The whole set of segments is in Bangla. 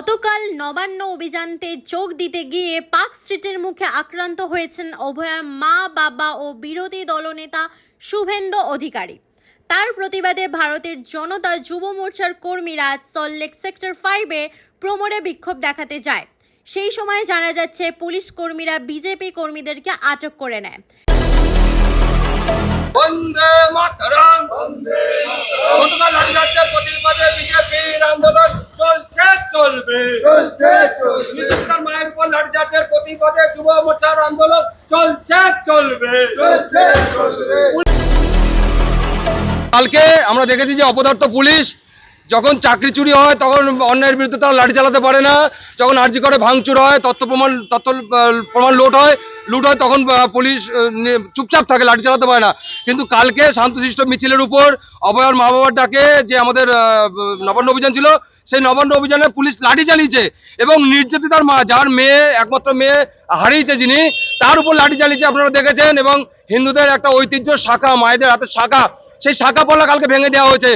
গতকাল নবান্ন অভিযানতে যোগ দিতে গিয়ে পার্ক স্ট্রিটের মুখে আক্রান্ত হয়েছেন অভয়ার মা, বাবা ও বিরোধী দলনেতা শুভেন্দু অধিকারী। তার প্রতিবাদে ভারতের জনতা যুব মোর্চার কর্মীরা সল্টলেক সেক্টর ফাইভে প্রমোরে বিক্ষোভ দেখাতে যায়। সেই সময় জানা যাচ্ছে, পুলিশ কর্মীরা বিজেপি কর্মীদেরকে আটক করে নেয়। চলবে চলছে চলবে। নির্যাতন মায়ের উপর লাঠিচার্জের প্রতিবাদে যুব মোর্চার আন্দোলন চলবে। চলছে চলবে। কালকে আমরা দেখেছি যে অপদার্থ পুলিশ যখন চাকরি চুরি হয়, তখন অন্যায়ের বিরুদ্ধে তারা লাঠি চালাতে পারে না। যখন আর্জি করে ভাঙচুর হয়, তথ্য প্রমাণ তথ্য প্রমাণ লোট হয়, লুট হয়, তখন পুলিশ চুপচাপ থাকে, লাঠি চালাতে পারে না। কিন্তু কালকে শান্তশিষ্ট মিছিলের উপর অভয়ার মা বাবার ডাকে যে আমাদের নবান্ন অভিযান ছিল, সেই নবান্ন অভিযানে পুলিশ লাঠি চালিয়েছে এবং নির্যাতিতার মা, যার মেয়ে, একমাত্র মেয়ে হারিয়েছে যিনি, তার উপর লাঠি চালিয়েছে, আপনারা দেখেছেন, এবং হিন্দুদের একটা ঐতিহ্য শাখা, মায়েদের হাতে শাখা। সেই শাখা পলা কালকে ভেঙে দেওয়া হয়েছে।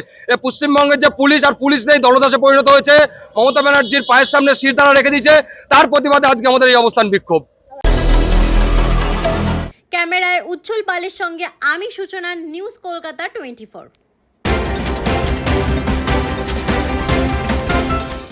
পশ্চিমবঙ্গের যে পুলিশ আর পুলিশ নেই দলদাসে পরিণত হয়েছে, মমতা ব্যানার্জির পায়ের সামনে শির তারা রেখে দিয়েছে, তার প্রতিবাদে আজকে আমাদের এই অবস্থান বিক্ষোভ। ক্যামেরায় উচ্ছল পালের সঙ্গে আমি সূচনা নিউজ কলকাতা টোয়েন্টি